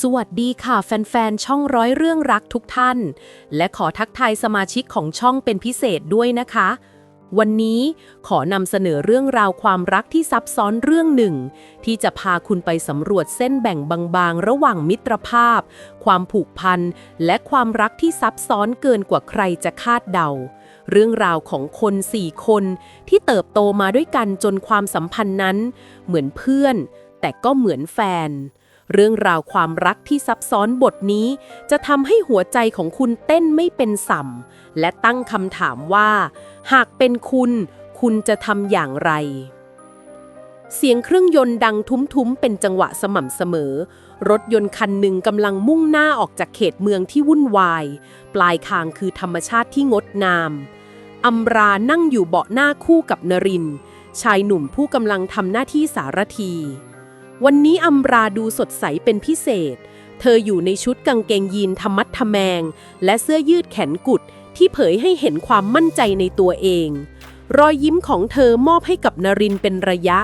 สวัสดีค่ะแฟนๆ ช่องร้อยเรื่องรักทุกท่าน และขอทักทายสมาชิกของช่องเป็นพิเศษด้วยนะคะ วันนี้ขอนำเสนอเรื่องราวความรักที่ซับซ้อนเรื่องหนึ่ง ที่จะพาคุณไปสำรวจเส้นแบ่งบางๆ ระหว่างมิตรภาพ ความผูกพัน และความรักที่ซับซ้อนเกินกว่าใครจะคาดเดา เรื่องราวของคนสี่คนที่เติบโตมาด้วยกันจนความสัมพันธ์นั้น เหมือนเพื่อน แต่ก็เหมือนแฟน เรื่องราวความรักที่ซับซ้อนบทนี้ จะทำให้หัวใจของคุณเต้นไม่เป็นสัมและตั้งคำถามว่า หากเป็นคุณ คุณจะทำอย่างไร เสียงเครื่องยนต์ดังทุ้มๆ เป็นจังหวะสม่ำเสมอ รถยนต์คันหนึ่งกำลังมุ่งหน้าออกจากเขตเมืองที่วุ่นวาย ปลายคางคือธรรมชาติที่งดงามอัมรานั่งอยู่เบาะหน้าคู่กับนริน ชายหนุ่มผู้กำลังทำหน้าที่สารที วันนี้อัมราดูสดใสเป็นพิเศษ เธออยู่ในชุดกางเกงยีนธรรมัดทแมง และเสื้อยืดแขนกุด ที่เผยให้เห็นความมั่นใจในตัวเอง รอยยิ้มของเธอมอบให้กับนรินเป็นระยะ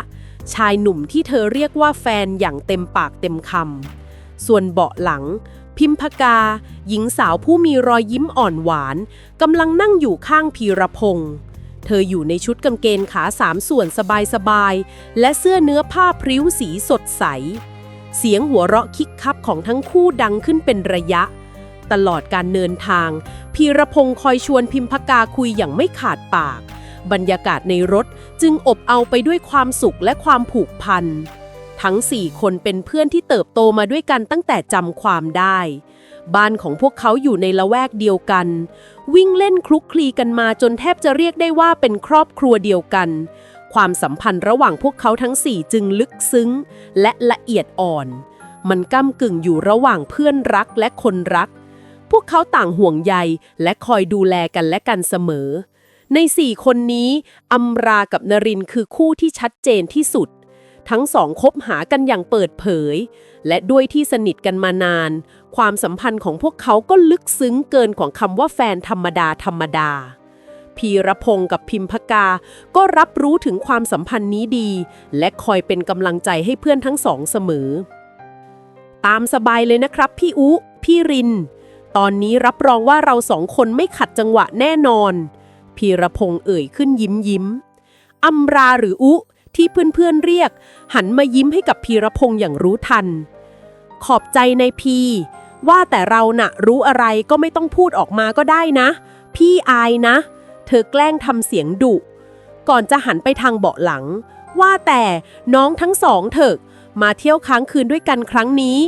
ชายหนุ่มที่เธอเรียกว่าแฟนอย่างเต็มปากเต็มคำส่วนเบาะหลัง พิมพกา หญิงสาวผู้มีรอยยิ้มอ่อนหวานกำลังนั่งอยู่ข้างพีรพงษ์ เธออยู่ในชุดกางเกงขาสามส่วนสบายๆ และเสื้อเนื้อผ้าพริ้วสีสดใส เสียงหัวเราะคิกคับของทั้งคู่ดังขึ้นเป็นระยะ ตลอดการเดินทาง พีรพงษ์คอยชวนพิมพกาคุยอย่างไม่ขาดปาก บรรยากาศในรถจึงอบเอาไปด้วยความสุขและความผูกพัน ทั้งสี่คนเป็นเพื่อนที่เติบโตมาด้วยกันตั้งแต่จำความได้ บ้านของพวกเขาอยู่ในละแวกเดียวกัน วิ่งเล่นคลุกคลีกันมาจนแทบจะเรียกได้ว่าเป็นครอบครัวเดียวกัน ความสัมพันธ์ระหว่างพวกเขาทั้งสี่จึงลึกซึ้ง และละเอียดอ่อน มันก้ากึ่งอยู่ระหว่างเพื่อนรักและคนรัก พวกเขาต่างห่วงใยและคอยดูแลกันและกันเสมอ ในสี่คนนี้อัมรากับนรินทร์คือคู่ที่ชัดเจนที่สุด ทั้งสองคบหากันอย่างเปิดเผย และด้วยที่สนิทกันมานาน ความสัมพันธ์ของพวกเขาก็ลึกซึ้งเกินของคำว่าแฟนธรรมดาธรรมดา พีรพงศ์กับพิมพกา ก็รับรู้ถึงความสัมพันธ์นี้ดี และคอยเป็นกำลังใจให้เพื่อนทั้งสองเสมอ ตามสบายเลยนะครับ พี่อุ พี่ริน ตอนนี้รับรองว่าเราสองคนไม่ขัดจังหวะแน่นอน พีรพงศ์เอ่ยขึ้นยิ้มยิ้มอัมราหรืออุ ที่เพื่อนๆเรียก หันมายิ้มให้กับพีรพงศ์อย่างรู้ทัน ขอบใจในพี ว่าแต่เราน่ะรู้อะไรก็ไม่ต้องพูดออกมาก็ได้นะ พี่อายนะ เธอแกล้งทำเสียงดุ ก่อนจะหันไปทางเบาะหลัง ว่าแต่น้องทั้งสองเถอะ มาเที่ยวค้างคืนด้วยกันครั้งนี้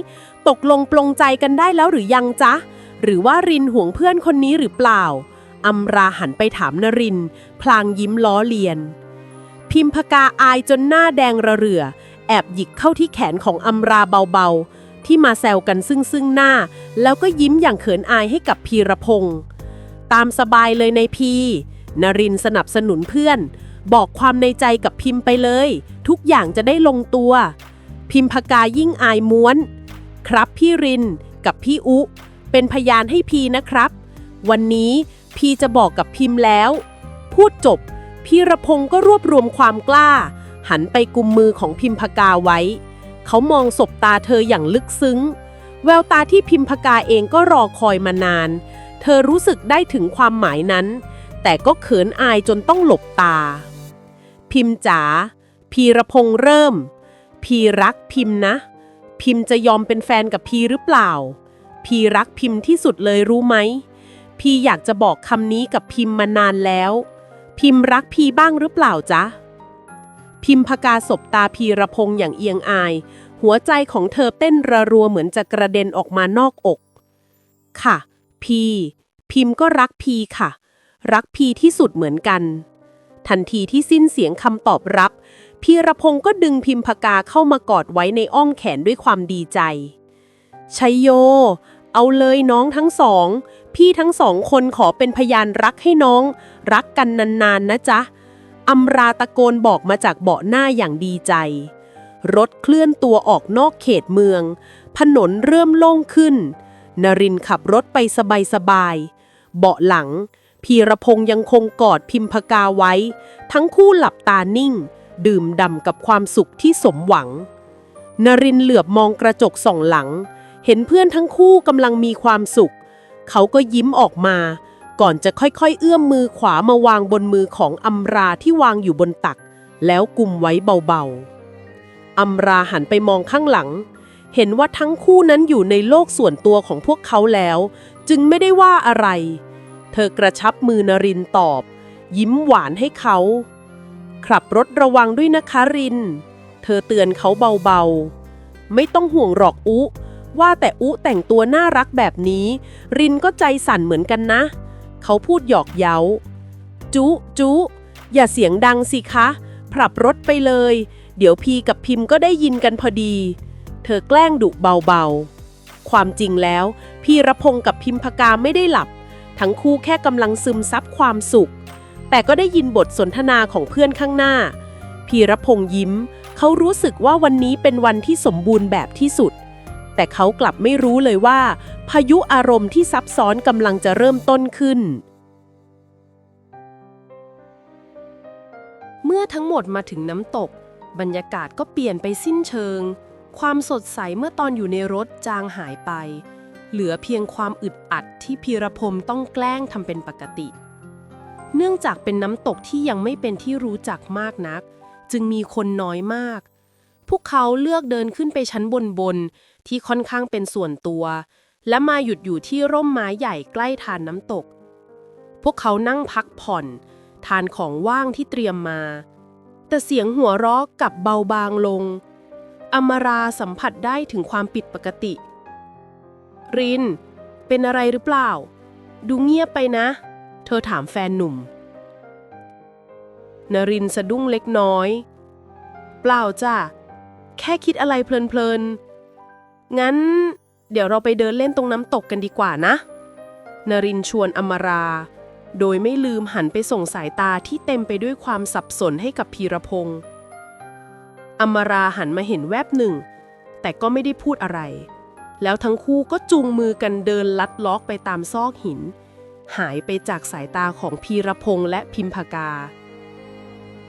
ตกลงปลงใจกันได้แล้วหรือยังจ๊ะ หรือว่ารินห่วงเพื่อนคนนี้หรือเปล่าอัมราหันไปถามนริน พลางยิ้มล้อเลียน พิมพกาอายจนหน้าแดงระเรือ แอบหยิกเข้าที่แขนของอัมราเบาๆ ที่มาแซวกันซึ่งซึ่งหน้า แล้วก็ยิ้มอย่างเขินอายให้กับพีรพงษ์ตามสบายเลยในพี นรินสนับสนุนเพื่อน บอกความในใจกับพิมพ์ไปเลย ทุกอย่างจะได้ลงตัว พิมพกายิ่งอายม้วน ครับพี่รินกับพี่อุ เป็นพยานให้พีนะครับ วันนี้พีจะบอกกับพิมพ์แล้ว พูดจบ พีรพงศ์ก็รวบรวมความกล้า หันไปกุมมือของพิมพกาไว้ เขามองสบตาเธออย่างลึกซึ้ง แววตาที่พิมพกาเองก็รอคอยมานาน เธอรู้สึกได้ถึงความหมายนั้น แต่ก็เขินอายจนต้องหลบตา พิมจ๋าพีรพงษ์เริ่ม พีรักพิมนะ พิมจะยอมเป็นแฟนกับพีหรือเปล่า พีรักพิมที่สุดเลยรู้ไหม พีอยากจะบอกคำนี้กับพิมมานานแล้ว พิมรักพีบ้างหรือเปล่าจ๊ะ พิมพกาสบตาพีรพงษ์อย่างเอียงอาย หัวใจของเธอเต้นระรัวเหมือนจะกระเด็นออกมานอกอก ค่ะ พี พิมก็รักพีค่ะ รักพีที่สุดเหมือนกัน ทันทีที่สิ้นเสียงคำตอบรับ พีรพงศ์ก็ดึงพิมพกาเข้ามากอดไว้ในอ้อมแขนด้วยความดีใจชัยโย เอาเลยน้องทั้งสอง พี่ทั้งสองคนขอเป็นพยานรักให้น้อง รักกันนานๆนะจ๊ะอัมราตะโกนบอกมาจากเบาะหน้าอย่างดีใจ รถเคลื่อนตัวออกนอกเขตเมือง ถนนเริ่มโล่งขึ้น นรินขับรถไปสบายๆ เบาะหลัง พีรพงษ์ยังคงกอดพิมพกาไว้ ทั้งคู่หลับตานิ่ง ดื่มด่ำกับความสุขที่สมหวัง นรินเหลือบมองกระจกส่องหลัง เห็นเพื่อนทั้งคู่กำลังมีความสุข เขาก็ยิ้มออกมา ก่อนจะค่อยๆ เอื้อมมือขวามาวางบนมือของอัมราที่วางอยู่บนตัก แล้วกุมไว้เบาๆ อัมราหันไปมองข้างหลัง เห็นว่าทั้งคู่นั้นอยู่ในโลกส่วนตัวของพวกเขาแล้ว จึงไม่ได้ว่าอะไร เธอกระชับมือนรินตอบ ยิ้มหวานให้เขาขับรถระวังด้วยนะคะริน เธอเตือนเขาเบาๆ ไม่ต้องห่วงหรอกอุ ว่าแต่อุแต่งตัวน่ารักแบบนี้ รินก็ใจสั่นเหมือนกันนะ เขาพูดหยอกเย้า จุจุอย่าเสียงดังสิคะผลับรถไปเลย เดี๋ยวพีกับพิมพ์ก็ได้ยินกันพอดี เธอแกล้งดุเบาๆ ความจริงแล้ว พีรพงศ์กับพิมพกาไม่ได้หลับ ทั้งคู่แค่กำลังซึมซับความสุข แต่ก็ได้ยินบทสนทนาของเพื่อนข้างหน้า พีรพงษ์ยิ้ม เขารู้สึกว่าวันนี้เป็นวันที่สมบูรณ์แบบที่สุด แต่เขากลับไม่รู้เลยว่า พายุอารมณ์ที่ซับซ้อนกำลังจะเริ่มต้นขึ้น เมื่อทั้งหมดมาถึงน้ำตก บรรยากาศก็เปลี่ยนไปสิ้นเชิง ความสดใสเมื่อตอนอยู่ในรถจางหายไป เหลือเพียงความอึดอัดที่พีรพรมต้องแกล้งทำเป็นปกติ เนื่องจากเป็นน้ำตกที่ยังไม่เป็นที่รู้จักมากนัก จึงมีคนน้อยมาก พวกเขาเลือกเดินขึ้นไปชั้นบนบนๆที่ค่อนข้างเป็นส่วนตัว และมาหยุดอยู่ที่ร่มไม้ใหญ่ใกล้ทานน้ำตก พวกเขานั่งพักผ่อน ทานของว่างที่เตรียมมา แต่เสียงหัวเราะกลับเบาบางลง อมราสัมผัสได้ถึงความผิดปกติ ริน เป็นอะไรหรือเปล่า ดูเงียบไปนะ เธอถามแฟนหนุ่ม นรินสะดุ้งเล็กน้อย เปล่าจ้ะ แค่คิดอะไรเพลินๆ งั้น เดี๋ยวเราไปเดินเล่นตรงน้ำตกกันดีกว่านะ นรินชวนอมรา โดยไม่ลืมหันไปส่งสายตาที่เต็มไปด้วยความสับสนให้กับพีรพงษ์อมราหันมาเห็นแวบหนึ่ง แต่ก็ไม่ได้พูดอะไร แล้วทั้งคู่ก็จูงมือกันเดินลัดล็อกไปตามซอกหิน หายไปจากสายตาของพีรพงษ์และพิมพากา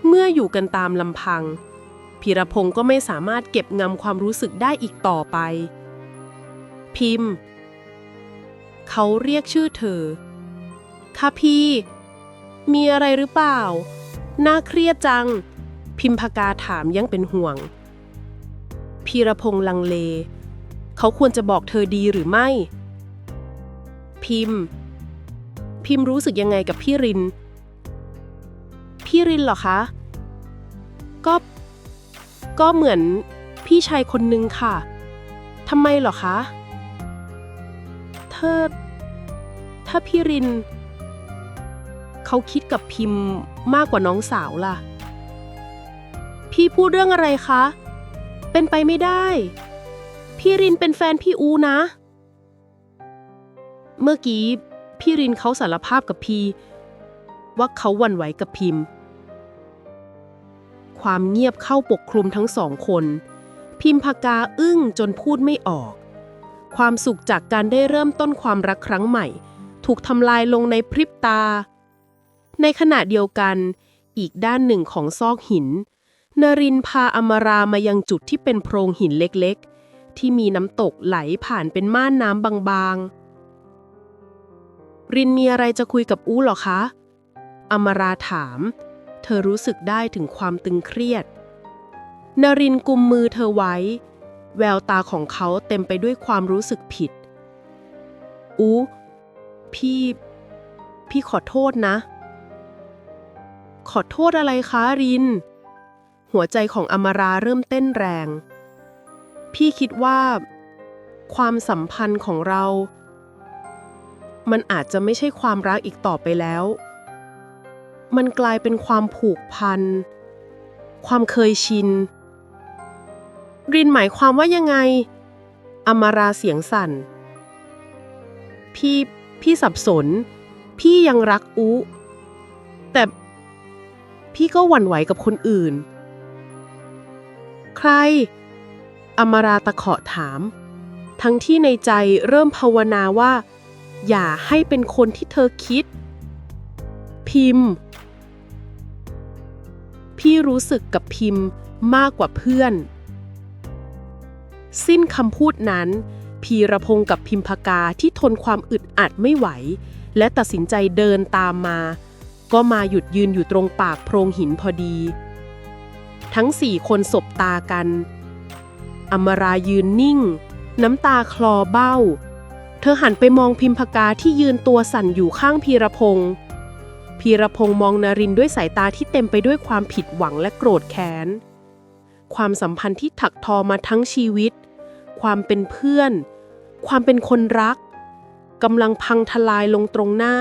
เมื่ออยู่กันตามลำพัง พีรพงษ์ก็ไม่สามารถเก็บงำความรู้สึกได้อีกต่อไป พิมพ์ เขาเรียกชื่อเธอ ค่ะพี่ มีอะไรหรือเปล่า น่าเครียดจัง พิมพากาถามยังเป็นห่วง พีรพงษ์ลังเล เขาควรจะบอกเธอดีหรือไม่ พิมพ์ พิมพ์รู้สึกยังไงกับพี่ริน พี่รินเหรอคะ ก็ ก็เหมือนพี่ชายคนนึงค่ะ ทำไมเหรอคะ เธอ ถ้าพี่ริน เขาคิดกับพิมพ์มากกว่าน้องสาวล่ะ พี่พูดเรื่องอะไรคะ เป็นไปไม่ได้ พี่รินเป็นแฟนพี่อูนะ เมื่อกี้พี่รินเขาสารภาพกับพี่ว่าเขาหวั่นไหวกับพิมพ์ ความเงียบเข้าปกคลุมทั้งสองคน พิมพากาอึ้งจนพูดไม่ออก ความสุขจากการได้เริ่มต้นความรักครั้งใหม่ ถูกทำลายลงในพริบตา ในขณะเดียวกัน อีกด้านหนึ่งของซอกหิน นรินพาอมรามายังจุดที่เป็นโพรงหินเล็กๆ ที่มีน้ำตกไหลผ่านเป็นม่านน้ำบางๆ รินมีอะไรจะคุยกับอู้หรอคะอมราถาม เธอรู้สึกได้ถึงความตึงเครียด นรินกุมมือเธอไว้ แววตาของเขาเต็มไปด้วยความรู้สึกผิด อู้พี่ พี่ขอโทษนะ ขอโทษอะไรคะริน หัวใจของอมราเริ่มเต้นแรง พี่คิดว่า ความสัมพันธ์ของเรา มันอาจจะไม่ใช่ความรักอีกต่อไปแล้ว มันกลายเป็นความผูกพัน ความเคยชิน รินหมายความว่ายังไง อมราเสียงสั่น พี่ พี่สับสน พี่ยังรักอุ แต่พี่ก็หวั่นไหวกับคนอื่น ใคร อมราตะเขาะถาม ทั้งที่ในใจเริ่มภาวนาว่า อย่าให้เป็นคนที่เธอคิด พิมพ์ พี่รู้สึกกับพิมพ์มากกว่าเพื่อน สิ้นคำพูดนั้น พีระพงศ์กับพิมพากาที่ทนความอึดอัดไม่ไหว และตัดสินใจเดินตามมา ก็มาหยุดยืนอยู่ตรงปากโพรงหินพอดี ทั้งสี่คนสบตากัน อมรายืนนิ่ง น้ำตาคลอเบ้า เธอหันไปมองพิมพากาที่ยืนตัวสั่นอยู่ข้างพีระพงศ์ พีระพงศ์มองนารินด้วยสายตาที่เต็มไปด้วยความผิดหวังและโกรธแค้น ความสัมพันธ์ที่ถักทอมาทั้งชีวิต ความเป็นเพื่อน ความเป็นคนรักกำลังพังทลายลงตรงหน้า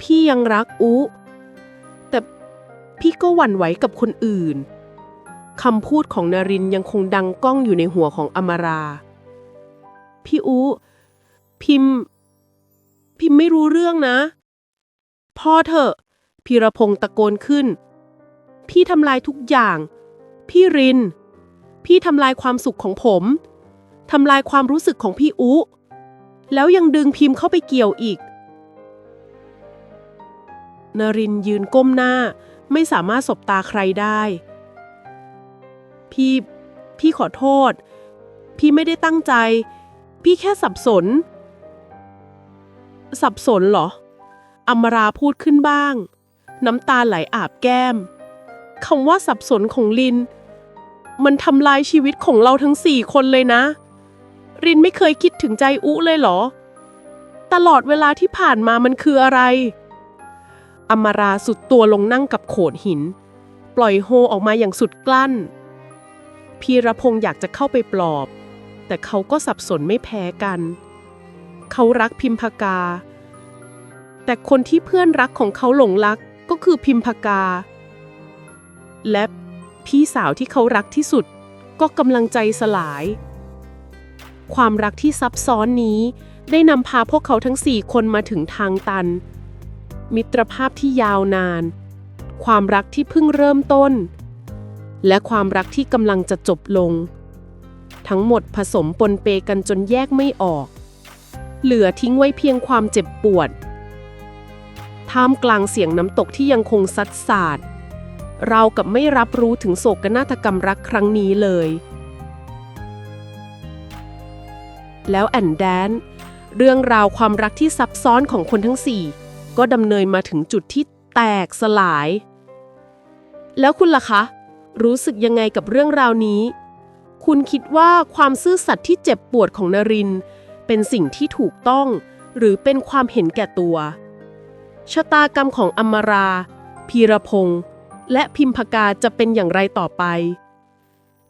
พี่ยังรักอุ แต่พี่ก็หวั่นไหวกับคนอื่นคำพูดของนารินยังคงดังก้องอยู่ในหัวของอมรา พี่อุ พิมพ์พิมไม่รู้เรื่องนะ พ่อเถอะ พีรพงศ์ตะโกนขึ้น พี่ทำลายทุกอย่าง พี่ริน พี่ทำลายความสุขของผม ทำลายความรู้สึกของพี่อุ แล้วยังดึงพิมพ์เข้าไปเกี่ยวอีก นรินยืนก้มหน้า ไม่สามารถสบตาใครได้ พี่ พี่ขอโทษ พี่ไม่ได้ตั้งใจ พี่แค่สับสน สับสนเหรอ อมราพูดขึ้นบ้าง น้ำตาไหลอาบแก้มคำว่าสับสนของลิน มันทำลายชีวิตของเราทั้งสี่คนเลยนะ รินไม่เคยคิดถึงใจอุเลยเหรอ ตลอดเวลาที่ผ่านมามันคืออะไร อมราสุดตัวลงนั่งกับโขดหิน ปล่อยโฮออกมาอย่างสุดกลั้น พีรพงศ์อยากจะเข้าไปปลอบ แต่เขาก็สับสนไม่แพ้กัน เขารักพิมพากา แต่คนที่เพื่อนรักของเขาหลงรักก็คือพิมพากา และพี่สาวที่เขารักที่สุด ก็กำลังใจสลาย ความรักที่ซับซ้อนนี้ ได้นำพาพวกเขาทั้งสี่คนมาถึงทางตัน มิตรภาพที่ยาวนาน ความรักที่เพิ่งเริ่มต้น และความรักที่กำลังจะจบลง ทั้งหมดผสมปนเปกันจนแยกไม่ออก เหลือทิ้งไว้เพียงความเจ็บปวด ท่ามกลางเสียงน้ำตกที่ยังคงซัดสาดเรากับไม่รับรู้ถึงโศกนาฏกรรมรักครั้งนี้เลย แล้วแอนแดน เรื่องราวความรักที่ซับซ้อนของคนทั้งสี่ก็ดำเนินมาถึงจุดที่แตกสลาย แล้วคุณล่ะคะ รู้สึกยังไงกับเรื่องราวนี้ คุณคิดว่าความซื่อสัตย์ที่เจ็บปวดของนริน เป็นสิ่งที่ถูกต้อง หรือเป็นความเห็นแก่ตัว ชะตากรรมของอมรา พีรพงษ์และพิมพกาจะเป็นอย่างไรต่อไป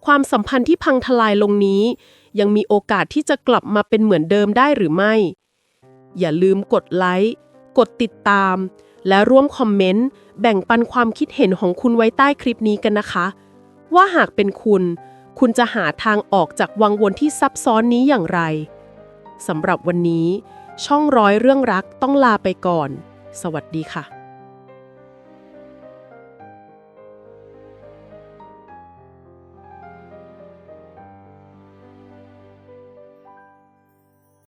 ความสัมพันธ์ที่พังทลายลงนี้ ยังมีโอกาสที่จะกลับมาเป็นเหมือนเดิมได้หรือไม่ อย่าลืมกดไลค์ กดติดตาม และร่วมคอมเมนต์ แบ่งปันความคิดเห็นของคุณไว้ใต้คลิปนี้กันนะคะ ว่าหากเป็นคุณ คุณจะหาทางออกจากวังวนที่ซับซ้อนนี้อย่างไรสำหรับวันนี้ ช่องร้อยเรื่องรักต้องลาไปก่อน สวัสดีค่ะ